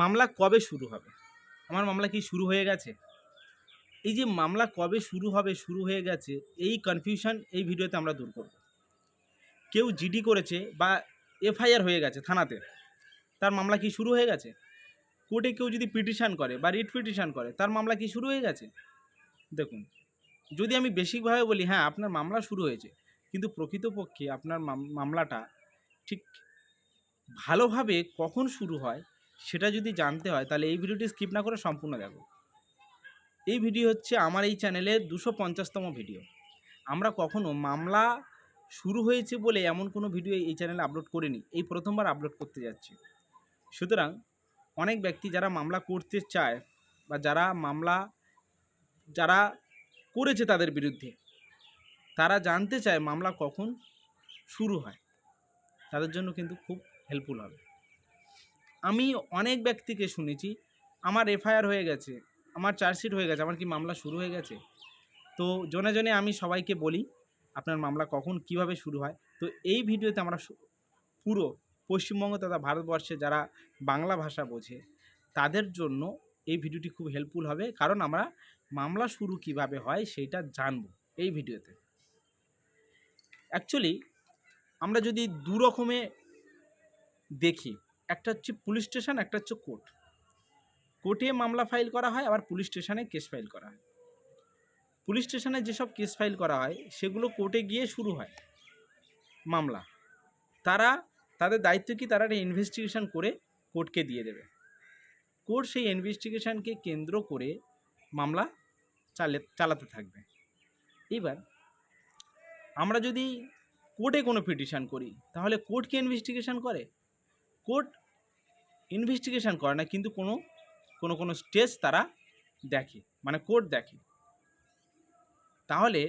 মামলা কবে শুরু হবে? আমার মামলা কি শুরু হয়ে গেছে? এই যে মামলা কবে শুরু হবে, শুরু হয়ে গেছে, এই কনফিউশন এই ভিডিওতে আমরা দূর করব। কেউ জিডি করেছে বা এফআইআর হয়ে গেছে থানাতে, তার মামলা কি শুরু হয়ে গেছে? কোর্টে কেউ যদি পিটিশন করে বা রিট পিটিশন করে, তার মামলা কি শুরু হয়ে গেছে? দেখুন, যদি আমি বেসিকভাবে বলি হ্যাঁ আপনার মামলা শুরু হয়েছে, কিন্তু প্রকৃতপক্ষে আপনার মামলাটা ঠিক ভালোভাবে কখন শুরু হয় সেটা যদি জানতে হয়, তাহলে এই ভিডিওটি স্কিপ না করে সম্পূর্ণ দেখো। এই ভিডিও হচ্ছে আমার এই চ্যানেলের দুশো পঞ্চাশতম ভিডিও। আমরা কখনো মামলা শুরু হয়েছে বলে এমন কোনো ভিডিও এই চ্যানেলে আপলোড করিনি। এই প্রথমবার আপলোড করতে যাচ্ছি। সুতরাং অনেক ব্যক্তি যারা মামলা করতে চায় বা যারা মামলা, যারা করেছে তাদের বিরুদ্ধে, তারা জানতে চায় মামলা কখন শুরু হয়। তাদের জন্য কিন্তু খুব হেল্পফুল হবে। আমি অনেক ব্যক্তিকে শুনেছি, আমার এফআইআর হয়ে গেছে, আমার চার্জশিট হয়ে গেছে, আমার কি মামলা শুরু হয়ে গেছে? তো জনে জনে আমি সবাইকে বলি, আপনার মামলা কখন কীভাবে শুরু হয়? তো এই ভিডিওতে আমরা পুরো পশ্চিমবঙ্গ তথা ভারতবর্ষে যারা বাংলা ভাষা বোঝে, তাদের জন্য এই ভিডিওটি খুব হেল্পফুল হবে, কারণ আমরা মামলা শুরু কীভাবে হয় সেইটা জানব এই ভিডিওতে। অ্যাকচুয়ালি আমরা যদি দু রকমে দেখি একটা হচ্ছে পুলিশ স্টেশন, একটা হচ্ছে কোর্ট। কোর্টে মামলা ফাইল করা হয়, আবার পুলিশ স্টেশনে কেস ফাইল করা হয়। পুলিশ স্টেশনে যেসব কেস ফাইল করা হয়, সেগুলো কোর্টে গিয়ে শুরু হয় মামলা। তারা, তাদের দায়িত্ব কি? তারা একটা ইনভেস্টিগেশন করে কোর্টকে দিয়ে দেবে। কোর্ট সেই ইনভেস্টিগেশনকে কেন্দ্র করে মামলা চালে, চালাতে থাকবে। এবার, আমরা যদি কোর্টে কোনো পিটিশান করি, তাহলে কোর্ট কি ইনভেস্টিগেশন করে? কোর্ট ইনভেস্টিগেশন করে না, কিন্তু কোনো কোনো কোনো স্টেজ তারা দেখে মানে কোর্ট দেখে। তাহলে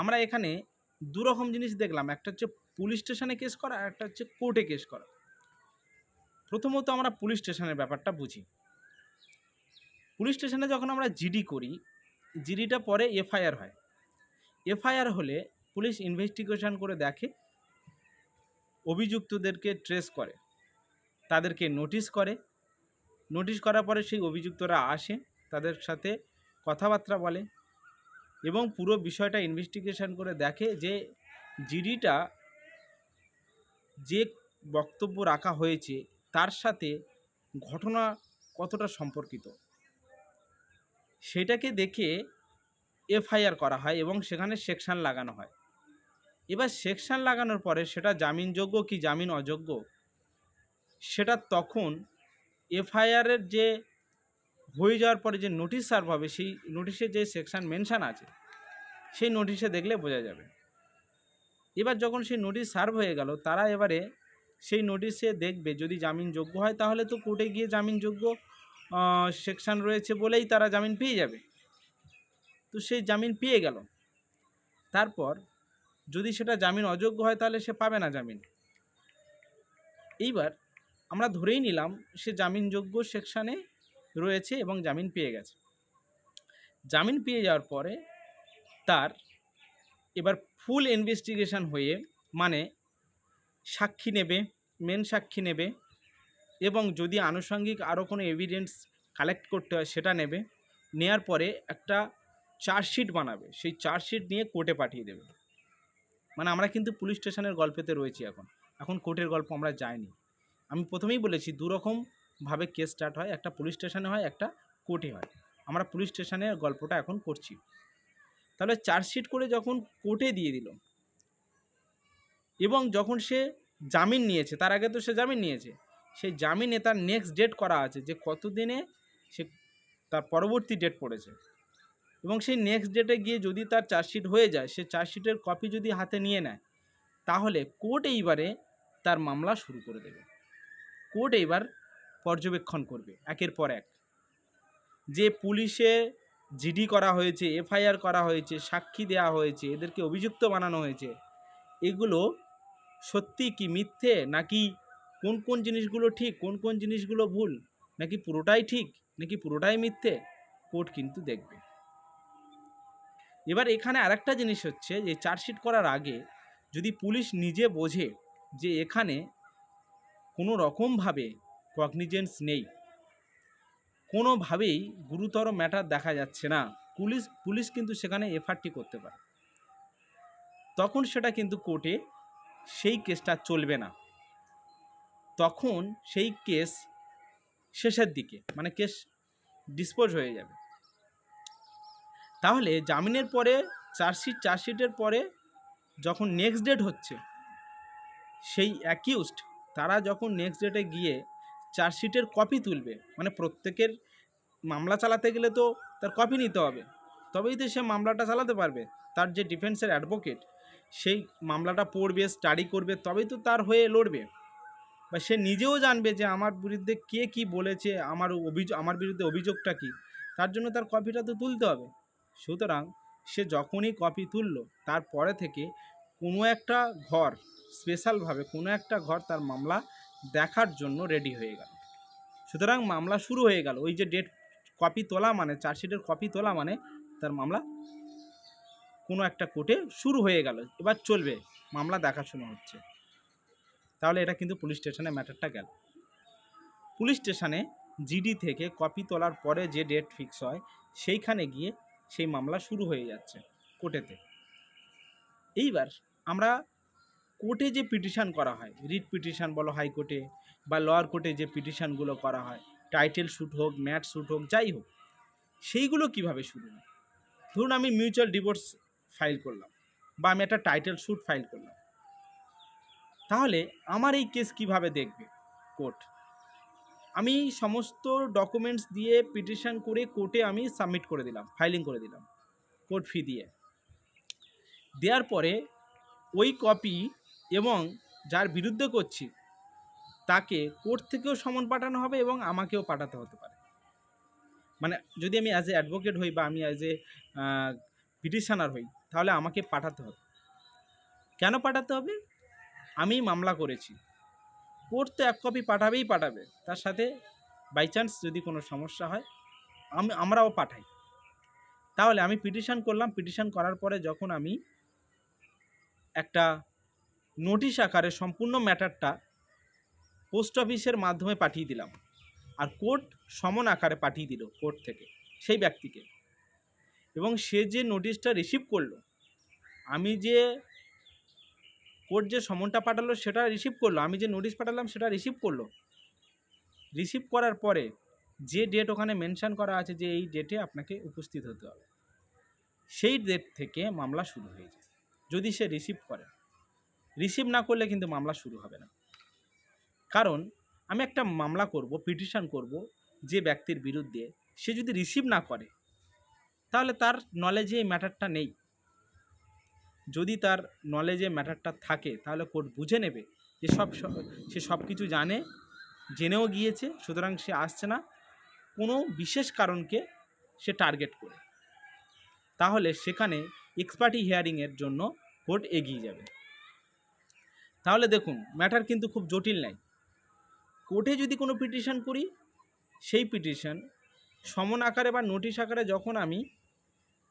আমরা এখানে দু রকম জিনিস দেখলাম, একটা হচ্ছে পুলিশ স্টেশনে কেস করা আর একটা হচ্ছে কোর্টে কেস করা। প্রথমত আমরা পুলিশ স্টেশনের ব্যাপারটা বুঝি। পুলিশ স্টেশনে যখন আমরা জিডি করি জিডিটা পরে এফআইআর হয়। এফআইআর হলে পুলিশ ইনভেস্টিগেশন করে দেখে, অভিযুক্তদেরকে ট্রেস করে। তাদেরকে নোটিশ করে। নোটিশ করার পরে সেই অভিযুক্তরা আসে, তাদের সাথে কথাবার্তা বলে এবং পুরো বিষয়টা ইনভেস্টিগেশন করে দেখে যে জিডিটা যে বক্তব্য রাখা হয়েছে তার সাথে ঘটনা কতটা সম্পর্কিত। সেটাকে দেখে এফআইআর করা হয় এবং সেখানে সেকশান লাগানো হয়। এবার সেকশান লাগানোর পরে সেটা জামিনযোগ্য কি জামিন অযোগ্য? সেটা তখন এফআইআরের যে হয়ে যাওয়ার পরে যে নোটিশ সার্ভ হবে, সেই নোটিশে যে সেকশন মেনশান আছে, সেই নোটিশে দেখলে বোঝা যাবে। এবার যখন সেই নোটিশ সার্ভ হয়ে গেল, তারা এবারে সেই নোটিশে দেখবে, যদি জামিনযোগ্য হয়, তাহলে তো কোর্টে গিয়ে জামিনযোগ্য সেকশন রয়েছে বলেই তারা জামিন পেয়ে যাবে। তো সেই জামিন পেয়ে গেল। তারপর যদি সেটা জামিন অযোগ্য হয়, তাহলে সে পাবে না জামিন। এইবার আমরা ধরেই নিলাম সে জামিনযোগ্য সেকশানে রয়েছে এবং জামিন পেয়ে গেছে। জামিন পেয়ে যাওয়ার পরে তার এবার ফুল ইনভেস্টিগেশন হয়ে মানে সাক্ষী নেবে, মেন সাক্ষী নেবে এবং যদি আনুষঙ্গিক আরও কোনো এভিডেন্স কালেক্ট করতে হয় সেটা নেবে, নেয়ার পরে একটা চার্জশিট বানাবে। সেই চার্জশিট নিয়ে কোর্টে পাঠিয়ে দেবে। মানে আমরা কিন্তু পুলিশ স্টেশনের গল্পেতে রয়েছি এখন। এখন কোর্টের গল্প আমরা যাইনি। আমি প্রথমেই বলেছি দুরকমভাবে কেস স্টার্ট হয়, একটা পুলিশ স্টেশনে হয়, একটা কোর্টে হয়। আমরা পুলিশ স্টেশনের গল্পটা এখন করছি। তাহলে চার্জশিট করে যখন কোর্টে দিয়ে দিল এবং যখন সে জামিন নিয়েছে, তার আগে তো সে জামিন নিয়েছে, সেই জামিনে তার নেক্সট ডেট করা আছে যে কত দিনে সে তার পরবর্তী ডেট পড়েছে। এবং সেই নেক্সট ডেটে গিয়ে যদি তার চার্জশিট হয়ে যায়, সে চার্জশিটের কপি যদি হাতে নিয়ে নেয়, তাহলে কোর্ট এইবারে তার মামলা শুরু করে দেবে। কোর্ট এইবার পর্যবেক্ষণ করবে, একের পর এক। যে পুলিশে জিডি করা হয়েছে, এফআইআর করা হয়েছে, সাক্ষী দেওয়া হয়েছে, এদেরকে অভিযুক্ত বানানো হয়েছে, এগুলো সত্যি কি মিথ্যে? নাকি কোন কোন জিনিসগুলো ঠিক, কোন কোন জিনিসগুলো ভুল? নাকি পুরোটাই ঠিক? নাকি পুরোটাই মিথ্যে? কোর্ট কিন্তু দেখবে। এবার এখানে আরেকটা জিনিস হচ্ছে যে, চার্জশিট করার আগে যদি পুলিশ নিজে বোঝে যে এখানে কোনো রকমভাবে কগনিজেন্স নেই। কোনোভাবেই গুরুতর ম্যাটার দেখা যাচ্ছে না। পুলিশ পুলিশ কিন্তু সেখানে এফআরটি করতে পারে। তখন সেটা কিন্তু কোর্টে সেই কেসটা চলবে না। তখন সেই কেস শেষের দিকে মানে কেস ডিসপোজ হয়ে যাবে। তাহলে জামিনের পরে চার্জশিট চার্জশিটের পরে যখন নেক্সট ডেট হচ্ছে, সেই অ্যাকিউজড তারা যখন নেক্সট ডেটে গিয়ে চার্জশিটের কপি তুলবে মানে প্রত্যেকের মামলা চালাতে গেলে তো তার কপি নিতে হবে, তবেই তো সে মামলাটা চালাতে পারবে। তার যে ডিফেন্সের অ্যাডভোকেট সেই মামলাটা পড়বে স্টাডি করবে, তবেই তো তার হয়ে লড়বে। বা সে নিজেও জানবে যে আমার বিরুদ্ধে কে কি বলেছে, আমার অভিযোগ, আমার বিরুদ্ধে অভিযোগটা কি? তার জন্য তার কপিটা তো তুলতে হবে। সুতরাং সে যখনই কপি তুললো, তারপরে থেকে কোনো একটা ঘর স্পেশালভাবে কোনো একটা ঘর তার মামলা দেখার জন্য রেডি হয়ে গেল। সুতরাং মামলা শুরু হয়ে গেল। ওই যে ডেট কপি তোলা মানে চার্জশিটের কপি তোলা মানে তার মামলা কোনো একটা কোর্টে শুরু হয়ে গেল। এবার চলবে, মামলা দেখাশোনা হচ্ছে। তাহলে এটা কিন্তু পুলিশ স্টেশনে ম্যাটারটা গেল। পুলিশ স্টেশনে জিডি থেকে কপি তোলার পরে যে ডেট ফিক্স হয়, সেইখানে গিয়ে সেই মামলা শুরু হয়ে যাচ্ছে কোর্টেতে এইবার আমরা কোর্টে যে পিটিশান করা হয়, রিট পিটিশান বলো হাইকোর্টে বা লোয়ার কোর্টে যে পিটিশানগুলো করা হয় টাইটেল শ্যুট হোক ম্যাট শ্যুট হোক, যাই হোক, সেইগুলো কীভাবে শুরু হয়? ধরুন আমি মিউচুয়াল ডিভোর্স ফাইল করলাম বা আমি একটা টাইটেল শ্যুট ফাইল করলাম। তাহলে আমার এই কেস কীভাবে দেখবে কোর্ট? আমি সমস্ত ডকুমেন্টস দিয়ে পিটিশন করে কোর্টে আমি সাবমিট করে দিলাম ফাইলিং করে দিলাম কোর্ট ফি দিয়ে। দেওয়ার পরে ওই কপি এবং যার বিরুদ্ধে করছি, তাকে কোর্ট থেকেও সমন পাঠানো হবে এবং আমাকেও পাঠাতে হতে পারে। মানে যদি আমি অ্যাজ এ অ্যাডভোকেট হই বা আমি অ্যাজ এ পিটিশনার হই, তাহলে আমাকে পাঠাতে হবে। কেন পাঠাতে হবে? আমি মামলা করেছি। কোর্ট তো এক কপি পাঠাবেই পাঠাবে। তার সাথে বাই চান্স যদি কোনো সমস্যা হয়, আমি, আমরাও পাঠাই। তাহলে আমি পিটিশন করলাম। পিটিশন করার পরে যখন আমি একটা নোটিশ আকারে সম্পূর্ণ ম্যাটারটা পোস্ট অফিসের মাধ্যমে পাঠিয়ে দিলাম। আর কোর্ট সমন আকারে পাঠিয়ে দিল কোর্ট থেকে, সেই ব্যক্তিকে। এবং সে যে নোটিশটা রিসিভ করল, আমি যে কোর্ট যে সমনটা পাঠালো সেটা রিসিভ করল, আমি যে নোটিশ পাঠালাম সেটা রিসিভ করল। রিসিভ করার পরে যে ডেট ওখানে মেনশন করা আছে যে এই ডেটে আপনাকে উপস্থিত হতে হবে। সেই ডেট থেকে মামলা শুরু হয়ে যায়। যদি সে রিসিভ করে। রিসিভ না করলে কিন্তু মামলা শুরু হবে না। কারণ আমি একটা মামলা করব পিটিশন করব যে ব্যক্তির বিরুদ্ধে। সে যদি রিসিভ না করে, তাহলে তার নলেজে এই ম্যাটারটা নেই। যদি তার নলেজে ম্যাটারটা থাকে, তাহলে কোর্ট বুঝে নেবে যে সব সে সব কিছু জানে, জেনেও গিয়েছে, সুতরাং সে আসছে না। কোনো বিশেষ কারণকে সে টার্গেট করে। তাহলে সেখানে এক্সপার্টি হিয়ারিংয়ের জন্য কোর্ট এগিয়ে যাবে। তাহলে দেখুন, ম্যাটার কিন্তু খুব জটিল নাই। কোর্টে যদি কোনো পিটিশন করি, সেই পিটিশন সমন আকারে বা নোটিশ আকারে যখন আমি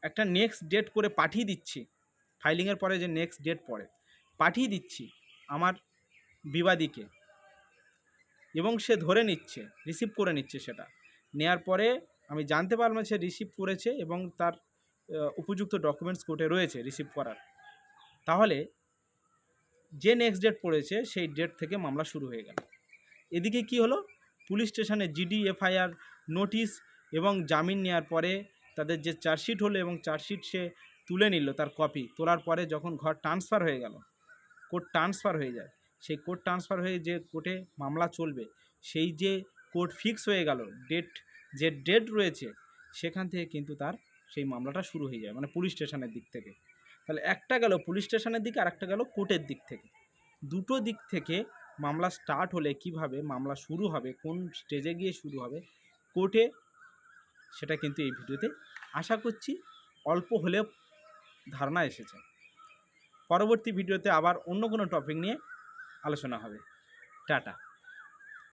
একটা নেক্সট ডেট করে পাঠিয়ে দিচ্ছি ফাইলিংয়ের পরে যে নেক্সট ডেট পড়ে, পাঠিয়ে দিচ্ছি আমার বিবাদীকে এবং সে ধরে নিচ্ছে রিসিভ করে নিচ্ছে সেটা। নেয়ার পরে আমি জানতে পারলাম সে রিসিভ করেছে এবং তার উপযুক্ত ডকুমেন্টস কোর্টে রয়েছে রিসিভ করার। তাহলে যে নেক্সট ডেট পড়েছে সেই ডেট থেকে মামলা শুরু হয়ে গেল। এদিকে কি হলো? পুলিশ স্টেশনে জিডি এফআইআর নোটিশ এবং জামিন নেওয়ার পরে তাদের যে চার্জশিট হলো এবং চার্জশিট সে তুলে নিল তার কপি তোলার পরে যখন ঘর ট্রান্সফার হয়ে গেল কোর্ট ট্রান্সফার হয়ে যায়। সেই কোর্ট ট্রান্সফার হয়ে যে কোর্টে মামলা চলবে, সেই যে কোর্ট ফিক্স হয়ে গেল ডেট যে ডেট রয়েছে, সেখান থেকে কিন্তু তার সেই মামলাটা শুরু হয়ে যায় মানে পুলিশ স্টেশনের দিক থেকে। তাহলে একটা গেল পুলিশ স্টেশনের দিকে আর একটা গেল কোর্টের দিক থেকে। দুটো দিক থেকে মামলা স্টার্ট হলে কীভাবে মামলা শুরু হবে, কোন স্টেজে গিয়ে শুরু হবে, কোর্টে সেটা কিন্তু এই ভিডিওতে আশা করছি অল্প হলেও ধারণা এসেছে। পরবর্তী ভিডিওতে আবার অন্য কোনো টপিক নিয়ে আলোচনা হবে। টাটা।